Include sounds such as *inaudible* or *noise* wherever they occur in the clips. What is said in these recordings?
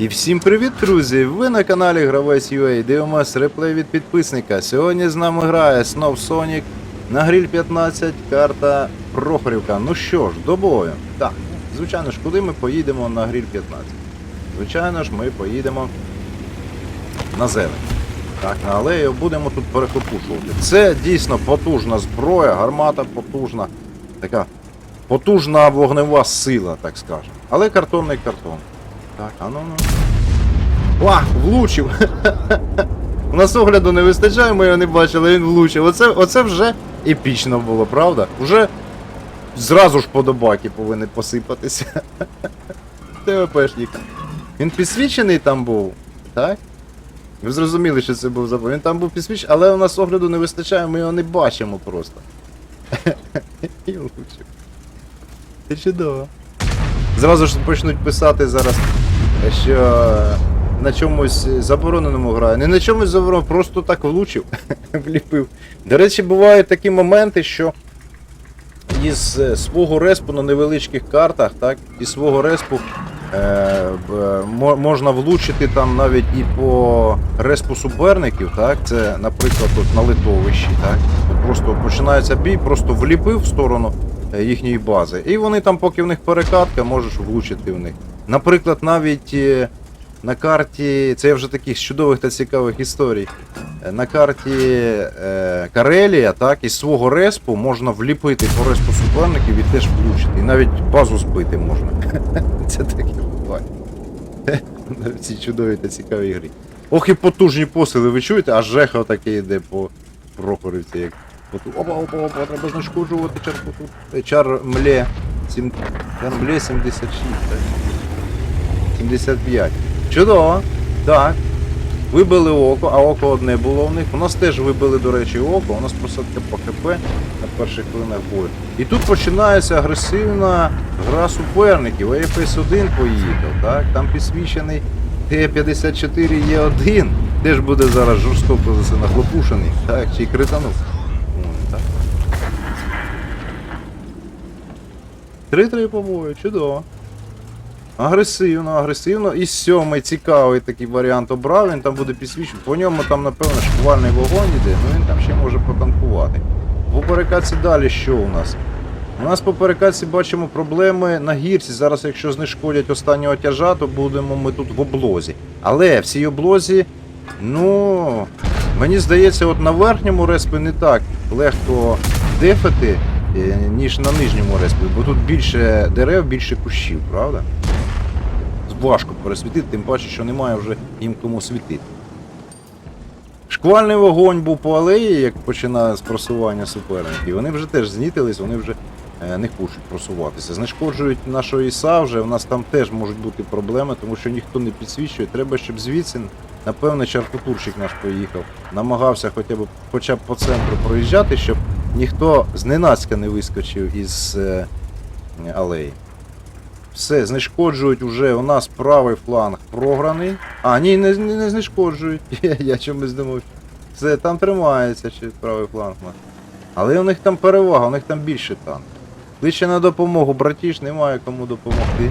І всім привіт, друзі! Ви на каналі Гравець UA. Дивимось реплей від підписника. Сьогодні з нами грає Snow Sonic на гриль 15, карта Прохорівка. Ну що ж, до бою. Так, звичайно ж, куди ми поїдемо на гриль 15? Звичайно ж, ми поїдемо на зелень. Так, на алею будемо тут перехопушувати. Це дійсно потужна зброя, гармата потужна, така потужна вогнева сила, так скажемо. Але картонний картон. Так, а ну ну. Ва, влучив! *laughs* У нас огляду не вистачає, ми його не бачили, він влучив. Оце, оце вже епічно було, правда? Уже зразу ж подобаки повинні посипатися. *laughs* ТВПшник. Він підсвічений там був, так? Ви зрозуміли, що це був забор. Він там був підсвічений, але у нас огляду не вистачає, ми його не бачимо просто. *laughs* І влучив. Це чудово. Зразу ж почнуть писати зараз, що на чомусь забороненому грає. Не на чомусь забороненому, просто так влучив, *laughs* вліпив. До речі, бувають такі моменти, що із е, свого респу на невеличких картах, так, із свого респу е, можна влучити там навіть і по респу суперників, так, це, наприклад, тут на литовищі, так, От просто починається бій, просто вліпив в сторону е, їхньої бази. І вони там, поки в них перекатка, можеш влучити в них. Наприклад, навіть е, на карті, це вже таких чудових та цікавих історій. Е, На карті е, Карелія, так, із свого респу можна вліпити по респу суперників і теж влучити. І навіть базу збити можна. *laughs* Це таке буває. *laughs* В цій чудовій та цікавій грі. Ох і потужні посили, ви чуєте? Аж жеха таке йде по Прохорівці, як Опа, опа, опа, треба знешкоджувати чар. Сім... Чар мле 76, так? 75. Чудово. Так. Вибили око, а око одне було в них. У нас теж вибили, до речі, око, у нас просадка по ХП на перших хвилинах бою. І тут починається агресивна гра суперників. АФС 1 поїхав, так? Там підсвічений Т-54 є 1 Теж буде зараз жорстоко за це нахлопушений, так, чи кританув. Ой, так. 3-3 по чудово. Агресивно, агресивно. І сьомий цікавий такий варіант обрав, він там буде підсвічувати. По ньому там, напевно, шквальний вогонь іде, ну він там ще може потанкувати. По перекатці далі що у нас? У нас по перекатці бачимо проблеми на гірці. Зараз, якщо знешкодять останнього тяжа, то будемо ми тут в облозі. Але в цій облозі, ну, мені здається, от на верхньому респі не так легко дефати, е, ніж на нижньому респі, бо тут більше дерев, більше кущів, правда? Важко пересвітити, тим паче, що немає вже їм кому світити. Шквальний вогонь був по алеї, як починає з просування суперників. Вони вже теж знітились, вони вже е, не хочуть просуватися. Знешкоджують нашого іса вже, у нас там теж можуть бути проблеми, тому що ніхто не підсвічує. Треба, щоб звідси, напевно, чаркутурчик наш поїхав. Намагався хоча б, хоча б по центру проїжджати, щоб ніхто зненацька не вискочив із е, алеї. Все, знешкоджують уже у нас правий фланг програний. А, ні, не, не, не знешкоджують. *laughs* Я, я чомусь думав. Все, там тримається ще правий фланг. Але у них там перевага, у них там більше танк. Кличе на допомогу, братіш, немає кому допомогти.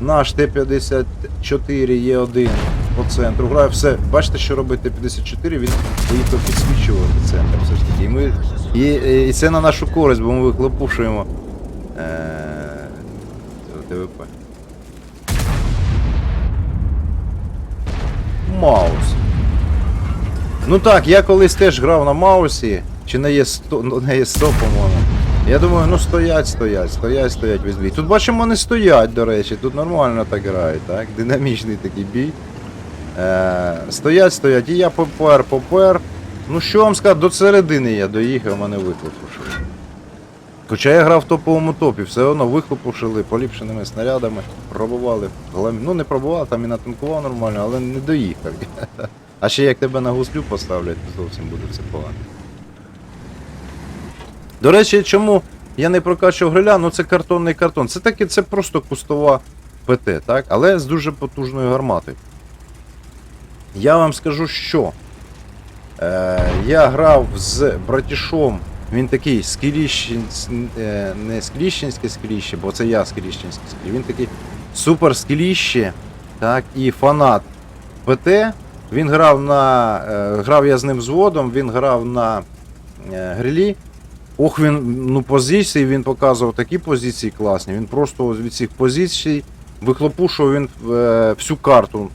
Наш Т-54 є один по центру. Грає все. Бачите, що робить Т-54, він поїхав підсвічувати центр все ж таки. І, ми, і, і це на нашу користь, бо ми виклопушуємо е, ТВП. Маус. Ну так, я колись теж грав на Маусі, чи на Є100, ну, на Є100, по-моєму. Я думаю, ну стоять, стоять, стоять, стоять весь бій. Тут бачимо, вони стоять, до речі, тут нормально так грають, так? Динамічний такий бій. Е, стоять, стоять, і я попер, попер. Ну що вам сказати, до середини я доїхав, мене виклопушили. Хоча я грав в топовому топі, все одно вихлопушили поліпшеними снарядами, пробували. Глам- Ну не пробував, там і натанкував нормально, але не доїхав. *laughs* А ще як тебе на гуслю поставлять, то зовсім буде все погано. До речі, чому я не прокачував гриля, ну це картонний картон. Це таки це просто кустова ПТ, так? Але з дуже потужною гарматою. Я вам скажу, що е, я грав з братішом Він такий скріщен, е, не скріщенське скріще, бо це я скріщенське скріще. Він такий супер скіліще, так, і фанат ПТ. Він грав на. Е, грав я з ним зводом, він грав на е, грилі. Ох, він ну, позиції, він показував такі позиції класні. Він просто від цих позицій вихлопушував він всю карту.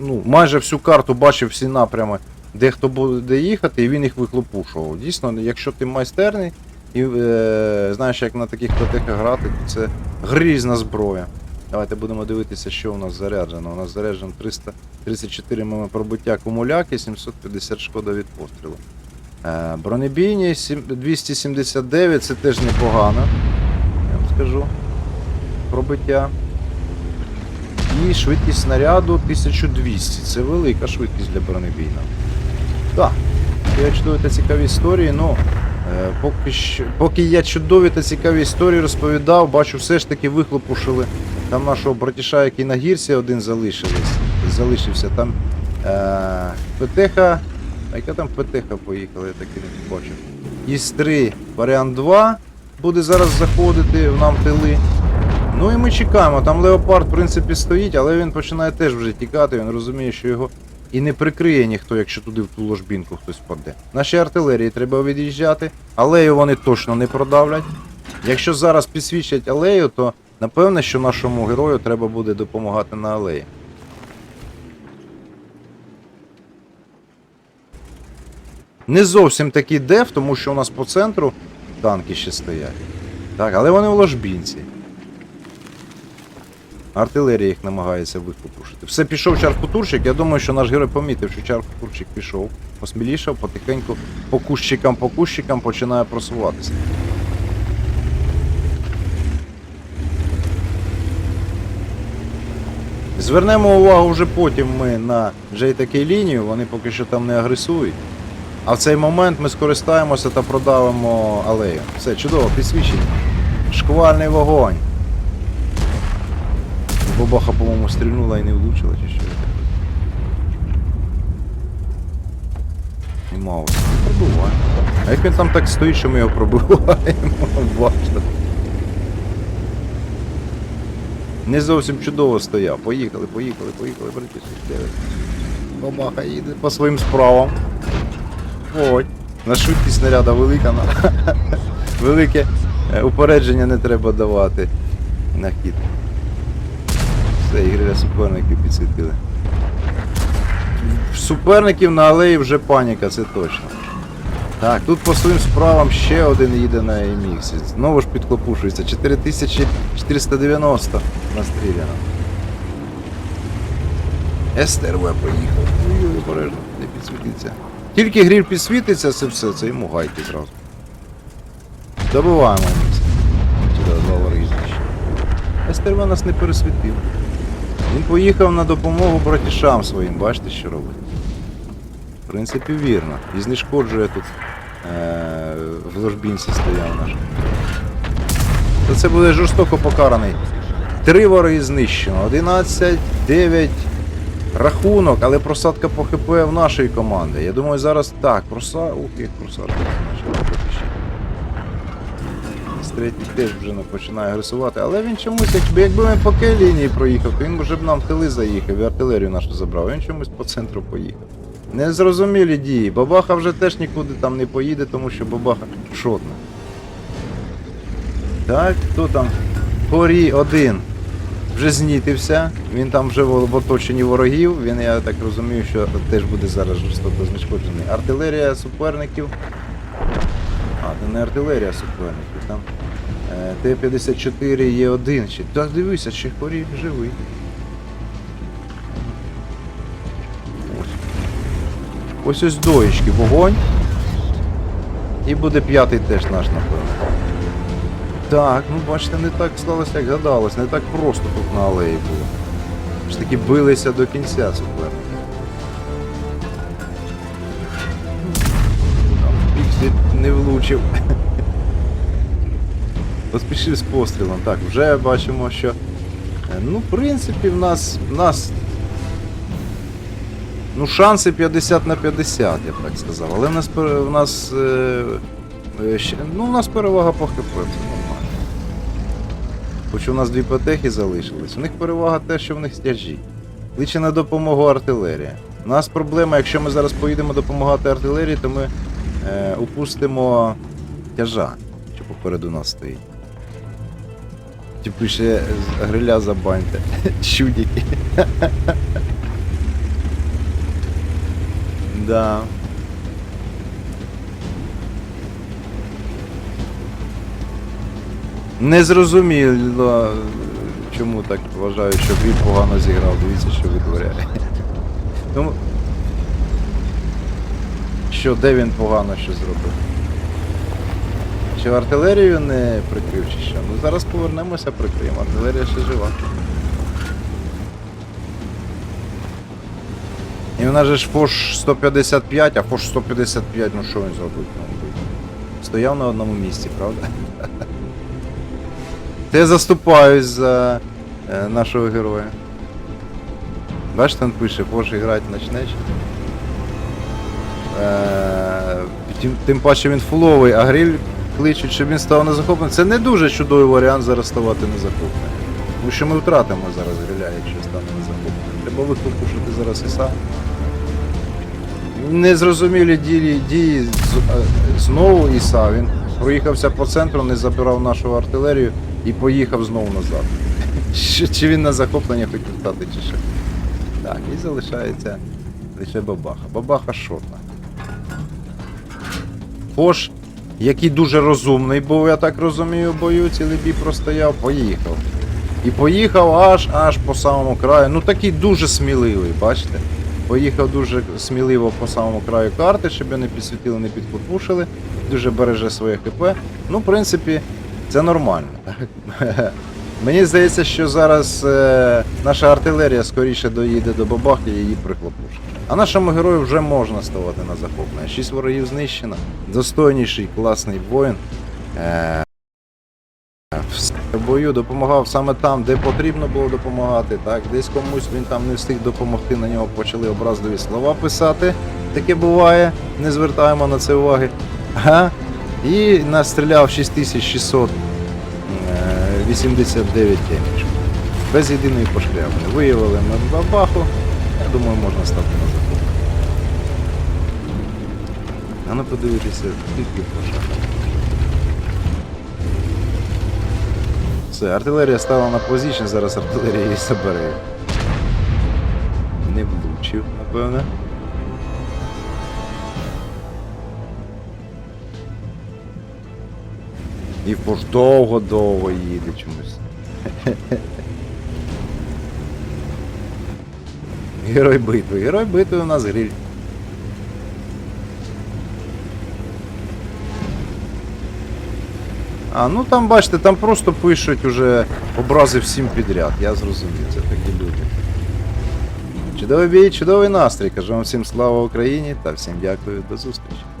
Ну, майже всю карту бачив всі напрями, де хто буде їхати, і він їх вихлопушував. Дійсно, якщо ти майстерний і е, знаєш, як на таких ПТХ грати, то це грізна зброя. Давайте будемо дивитися, що у нас заряджено. У нас заряджено 334 мм пробиття кумуляки, 750 шкода від пострілу. Е, бронебійні 279, це теж непогано. Я вам скажу. Пробиття. І швидкість снаряду 1200. Це велика швидкість для бронебійного. Так. Я чудові та цікаві історії, ну. е, Поки, що, поки я чудові та цікаві історії розповідав, бачу, все ж таки вихлопушили там нашого братіша, який на гірці один залишився. Там е, ПТХ. А яка там ПТХ поїхала, я так і не побачив. ІС-3 варіант 2 буде зараз заходити в нам тили. Ну і ми чекаємо. Там Леопард, в принципі, стоїть, але він починає теж вже тікати, він розуміє, що його і не прикриє ніхто, якщо туди в ту ложбінку хтось впаде. Нашій артилерії треба від'їжджати, алею вони точно не продавлять. Якщо зараз підсвічать алею, то напевне, що нашому герою треба буде допомагати на алеї. Не зовсім такий деф, тому що у нас по центру танки ще стоять. Так, але вони в ложбінці. Артилерія їх намагається викупушити. Все пішов чаркутурщик. Я думаю, що наш герой помітив, що чаркутурщик пішов. Посмілішав, потихеньку по кущикам, по кущикам починає просуватися. Звернемо увагу вже потім ми на JTK лінію, вони поки що там не агресують. А в цей момент ми скористаємося та продавимо алею. Все, чудово, підсвічення. Шквальний вогонь. Бабаха, по-моєму, стрільнула і не влучила, чи що. І маус. Не пробиваємо. А як він там так стоїть, що ми його пробиваємо? *laughs* Бачите. Не зовсім чудово стояв. Поїхали, поїхали, поїхали, братішки. Бабаха їде по своїм справам. Ой. На швидкість снаряда велика. На... *laughs* Велике е, упередження не треба давати на хід. Все, ігри суперників підсвітили. Суперників на алеї вже паніка, це точно. Так, тут по своїм справам ще один їде на еміксі. Знову ж підклопушується. 4490 настріляно. СТРВ поїхав. Ой, обережно, не підсвітиться. Тільки гріль підсвітиться, це все, це йому гайки зразу. Добиваємо еміксі. Сюди два вороги знищені. СТРВ нас не пересвітив. Він поїхав на допомогу братішам своїм, бачите, що робить. В принципі, вірно. І знешкоджує тут е- в ложбінці стояв наш. То це буде жорстоко покараний. Три вороги знищено. 11, 9 рахунок, але просадка по ХП в нашої команди. Я думаю, зараз так, проса... Ух, як просадка почала робити ще. З третій теж вже не починає агресувати, але він чомусь, якби, якби він по кей лінії проїхав, то він вже б нам тили заїхав і артилерію нашу забрав. Він чомусь по центру поїхав. Незрозумілі дії. Бабаха вже теж нікуди там не поїде, тому що бабаха шотна. Так, хто там? Порі один. Вже знітився, він там вже в оточенні ворогів, він, я так розумію, що теж буде зараз жорстоко знешкоджений. Артилерія суперників. А, це не артилерія суперників, там е, Т-54 є один ще. Так дивися, ще порі живий. Ось. Ось доїчки, вогонь. І буде п'ятий теж наш, напевно. Так, ну бачите, не так сталося, як гадалось, не так просто тут на алеї було. Ж таки билися до кінця суперники. Не влучив. Поспішив з пострілом. Так, вже бачимо, що. е, Ну, в принципі, в нас. В нас. Ну, шанси 50 на 50, я б так сказав. Але в нас в нас. Е, е, ще- ну, у нас перевага по ХП, це нормально. Хоч у нас дві потехи залишились. У них перевага те, що в них стяжі. Кличе на допомогу артилерія. У нас проблема, якщо ми зараз поїдемо допомагати артилерії, то ми е, упустимо тяжа, що попереду нас стоїть. Пише з гриля забаньте. *laughs* Чудики. *laughs* да. Незрозуміло, чому так вважаю, що він погано зіграв. Дивіться, що витворяє. Ну, *laughs* що, де він погано що зробив? Чи артилерію не прикрив, чи що? Ну зараз повернемося, прикриємо. Артилерія ще жива. І вона же ж Фош 155, а Фош 155, ну що він зробив? Стояв на одному місці, правда? *laughs* Я заступаюсь за е, нашого героя. Бачите, він пише, Фош грати начнеш. Е, тим, тим паче він фуловий, а гриль кличуть, щоб він став незахопленим. Це не дуже чудовий варіант зараз ставати незахопленим. Тому що ми втратимо зараз гриля, якщо стане незахопленим. Треба вихлопушити зараз Іса. Незрозумілі дії, дії е, знову Іса. Він проїхався по центру, не забирав нашу артилерію і поїхав знову назад. Чи він на захоплення хотів стати, чи що? Так, і залишається лише бабаха. Бабаха шотна. Хош, який дуже розумний був, я так розумію, бою, цілий бій простояв, поїхав. І поїхав аж аж по самому краю. Ну такий дуже сміливий, бачите? Поїхав дуже сміливо по самому краю карти, щоб його не підсвітили, не підпушили. Дуже береже своє ХП. Ну, в принципі, це нормально. Так? *laughs* Мені здається, що зараз е, наша артилерія скоріше доїде до бабахи і її прихлопушить. А нашому герою вже можна ставати на захоплення. Шість ворогів знищено. Достойніший, класний воїн. Е, в бою допомагав саме там, де потрібно було допомагати. Так, десь комусь він там не встиг допомогти, на нього почали образливі слова писати. Таке буває, не звертаємо на це уваги. Ага. І настріляв 6689 деміж. Без єдиної пошкрябини. Виявили ми бабаху. Я думаю, можна стати на захоп. А ну подивитися, скільки пошахав. Все, артилерія стала на позицію, зараз артилерія її забере. Не влучив, напевно. І пош довго-довго їде чомусь. Герой битви. Герой битви у нас гриль. А, ну там бачите, там просто пишуть уже образи всім підряд. Я зрозумів, це такі люди. Чудовий бій, чудовий настрій. Кажу вам всім слава Україні та всім дякую, до зустрічі.